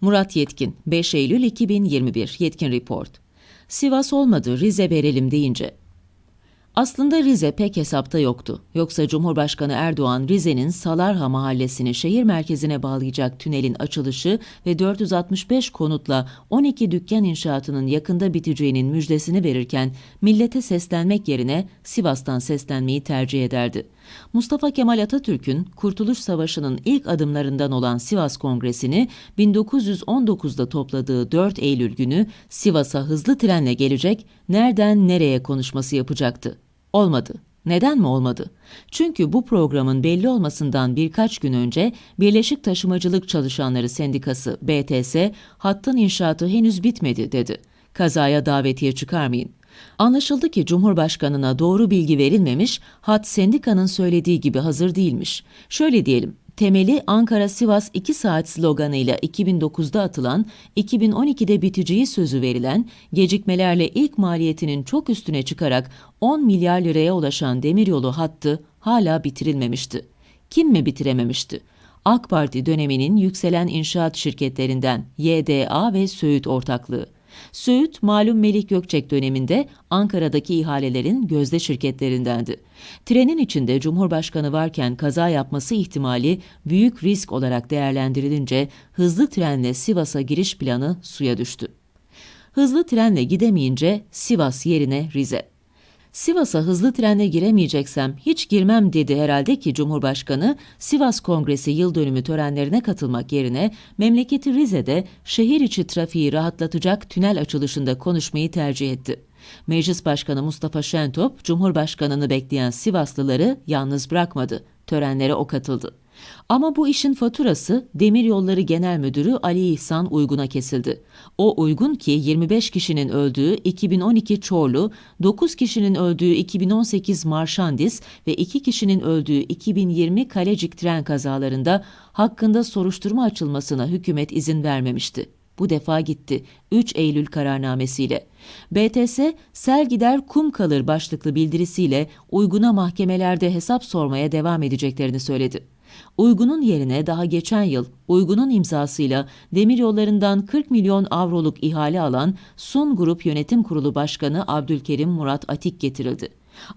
Murat Yetkin, 5 Eylül 2021, Yetkin Report. Sivas olmadı, Rize verelim deyince. Aslında Rize pek hesapta yoktu. Yoksa Cumhurbaşkanı Erdoğan Rize'nin Salarha mahallesini şehir merkezine bağlayacak tünelin açılışı ve 465 konutla 12 dükkan inşaatının yakında biteceğinin müjdesini verirken millete seslenmek yerine Sivas'tan seslenmeyi tercih ederdi. Mustafa Kemal Atatürk'ün Kurtuluş Savaşı'nın ilk adımlarından olan Sivas Kongresi'ni 1919'da topladığı 4 Eylül günü Sivas'a hızlı trenle gelecek, nereden nereye konuşması yapacaktı. Olmadı. Neden mi olmadı? Çünkü bu programın belli olmasından birkaç gün önce Birleşik Taşımacılık Çalışanları Sendikası BTS hattın inşaatı henüz bitmedi dedi. Kazaya davetiye çıkarmayın. Anlaşıldı ki Cumhurbaşkanına doğru bilgi verilmemiş, hat sendikanın söylediği gibi hazır değilmiş. Şöyle diyelim, temeli Ankara-Sivas 2 saat sloganıyla 2009'da atılan, 2012'de biteceği sözü verilen, gecikmelerle ilk maliyetinin çok üstüne çıkarak 10 milyar liraya ulaşan demiryolu hattı hala bitirilmemişti. Kim mi bitirememişti? AK Parti döneminin yükselen inşaat şirketlerinden YDA ve Söğüt ortaklığı. Söğüt, malum Melih Gökçek döneminde Ankara'daki ihalelerin gözde şirketlerindendi. Trenin içinde Cumhurbaşkanı varken kaza yapması ihtimali büyük risk olarak değerlendirilince hızlı trenle Sivas'a giriş planı suya düştü. Hızlı trenle gidemeyince Sivas yerine Rize. Sivas'a hızlı trenle giremeyeceksem hiç girmem dedi herhalde ki Cumhurbaşkanı Sivas Kongresi yıl dönümü törenlerine katılmak yerine memleketi Rize'de şehir içi trafiği rahatlatacak tünel açılışında konuşmayı tercih etti. Meclis Başkanı Mustafa Şentop, Cumhurbaşkanını bekleyen Sivaslıları yalnız bırakmadı. Törenlere o katıldı. Ama bu işin faturası Demiryolları Genel Müdürü Ali İhsan Uygun'a kesildi. O Uygun ki 25 kişinin öldüğü 2012 Çorlu, 9 kişinin öldüğü 2018 Marşandis ve 2 kişinin öldüğü 2020 Kalecik tren kazalarında hakkında soruşturma açılmasına hükümet izin vermemişti. Bu defa gitti. 3 Eylül kararnamesiyle. BTS, sel gider kum kalır başlıklı bildirisiyle uyguna mahkemelerde hesap sormaya devam edeceklerini söyledi. Uygun'un yerine daha geçen yıl Uygun'un imzasıyla demiryollarından 40 milyon avroluk ihale alan Sun Grup Yönetim Kurulu Başkanı Abdülkerim Murat Atik getirildi.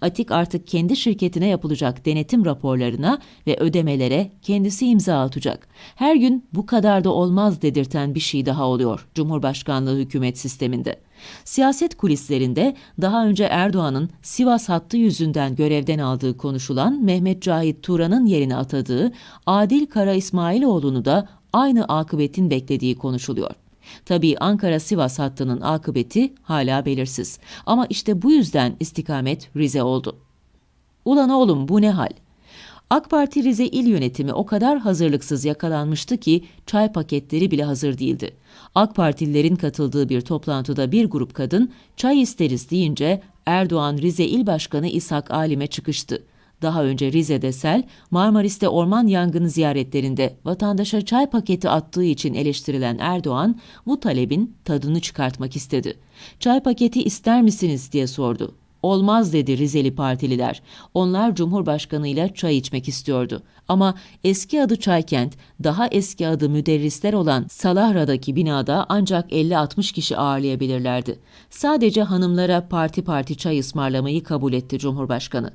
Atik artık kendi şirketine yapılacak denetim raporlarına ve ödemelere kendisi imza atacak. Her gün bu kadar da olmaz dedirten bir şey daha oluyor Cumhurbaşkanlığı hükümet sisteminde. Siyaset kulislerinde daha önce Erdoğan'ın Sivas hattı yüzünden görevden aldığı konuşulan Mehmet Cahit Turan'ın yerine atadığı Adil Kara İsmailoğlu'nu da aynı akıbetin beklediği konuşuluyor. Tabii Ankara-Sivas hattının akıbeti hala belirsiz. Ama işte bu yüzden istikamet Rize oldu. Ulan oğlum bu ne hal? AK Parti Rize İl Yönetimi o kadar hazırlıksız yakalanmıştı ki çay paketleri bile hazır değildi. AK Partililerin katıldığı bir toplantıda bir grup kadın çay isteriz deyince Erdoğan Rize İl Başkanı İshak Alim'e çıkıştı. Daha önce Rize'de sel, Marmaris'te orman yangını ziyaretlerinde vatandaşa çay paketi attığı için eleştirilen Erdoğan bu talebin tadını çıkartmak istedi. Çay paketi ister misiniz diye sordu. Olmaz dedi Rizeli partililer. Onlar Cumhurbaşkanıyla çay içmek istiyordu. Ama eski adı Çaykent, daha eski adı müderrisler olan Salahra'daki binada ancak 50-60 kişi ağırlayabilirlerdi. Sadece hanımlara parti parti çay ısmarlamayı kabul etti Cumhurbaşkanı.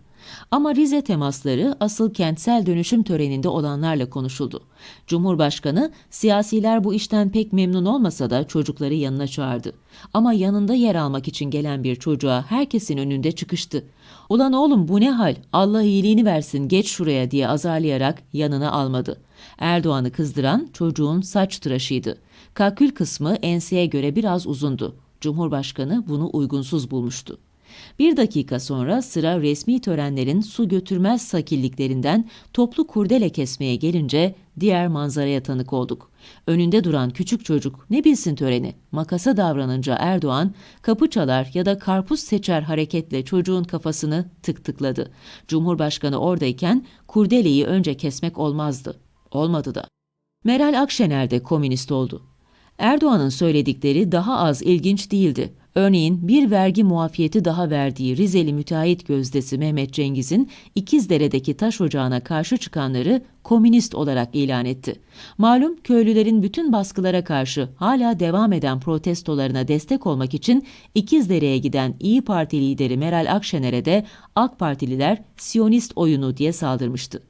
Ama Rize temasları asıl kentsel dönüşüm töreninde olanlarla konuşuldu. Cumhurbaşkanı siyasiler bu işten pek memnun olmasa da çocukları yanına çağırdı. Ama yanında yer almak için gelen bir çocuğa herkesin önünde çıkıştı. Ulan oğlum bu ne hal Allah iyiliğini versin geç şuraya diye azarlayarak yanına almadı. Erdoğan'ı kızdıran çocuğun saç tıraşıydı. Kakül kısmı enseye göre biraz uzundu. Cumhurbaşkanı bunu uygunsuz bulmuştu. Bir dakika sonra sıra resmi törenlerin su götürmez sakilliklerinden toplu kurdele kesmeye gelince diğer manzaraya tanık olduk. Önünde duran küçük çocuk ne bilsin töreni, makasa davranınca Erdoğan kapı çalar ya da karpuz seçer hareketle çocuğun kafasını tık tıkladı. Cumhurbaşkanı oradayken kurdeleyi önce kesmek olmazdı. Olmadı da. Meral Akşener de komünist oldu. Erdoğan'ın söyledikleri daha az ilginç değildi. Örneğin bir vergi muafiyeti daha verdiği Rizeli müteahhit gözdesi Mehmet Cengiz'in İkizdere'deki taş ocağına karşı çıkanları komünist olarak ilan etti. Malum köylülerin bütün baskılara karşı hala devam eden protestolarına destek olmak için İkizdere'ye giden İyi Parti lideri Meral Akşener'e de AK Partililer Siyonist oyunu diye saldırmıştı.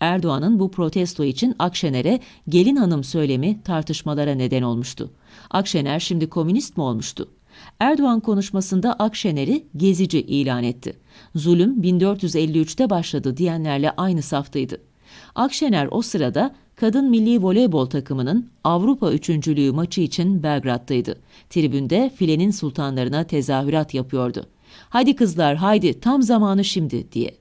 Erdoğan'ın bu protesto için Akşener'e gelin hanım söylemi tartışmalara neden olmuştu. Akşener şimdi komünist mi olmuştu? Erdoğan konuşmasında Akşener'i gezici ilan etti. Zulüm 1453'te başladı diyenlerle aynı saftaydı. Akşener o sırada kadın milli voleybol takımının Avrupa üçüncülüğü maçı için Belgrad'daydı. Tribünde filenin sultanlarına tezahürat yapıyordu. Hadi kızlar haydi tam zamanı şimdi diye.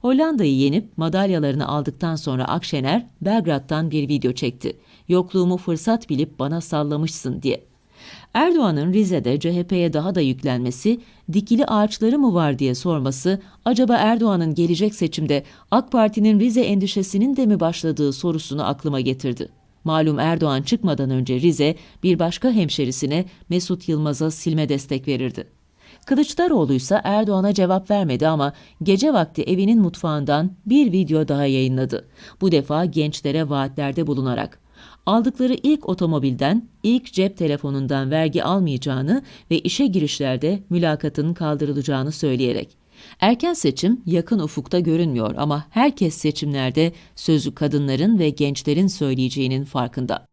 Hollanda'yı yenip madalyalarını aldıktan sonra Akşener Belgrad'dan bir video çekti. Yokluğumu fırsat bilip bana sallamışsın diye. Erdoğan'ın Rize'de CHP'ye daha da yüklenmesi, dikili ağaçları mı var diye sorması, acaba Erdoğan'ın gelecek seçimde AK Parti'nin Rize endişesinin de mi başladığı sorusunu aklıma getirdi. Malum Erdoğan çıkmadan önce Rize bir başka hemşerisine Mesut Yılmaz'a silme destek verirdi. Kılıçdaroğlu ise Erdoğan'a cevap vermedi ama gece vakti evinin mutfağından bir video daha yayınladı. Bu defa gençlere vaatlerde bulunarak aldıkları ilk otomobilden, ilk cep telefonundan vergi almayacağını ve işe girişlerde mülakatın kaldırılacağını söyleyerek. Erken seçim yakın ufukta görünmüyor ama herkes seçimlerde sözü kadınların ve gençlerin söyleyeceğinin farkında.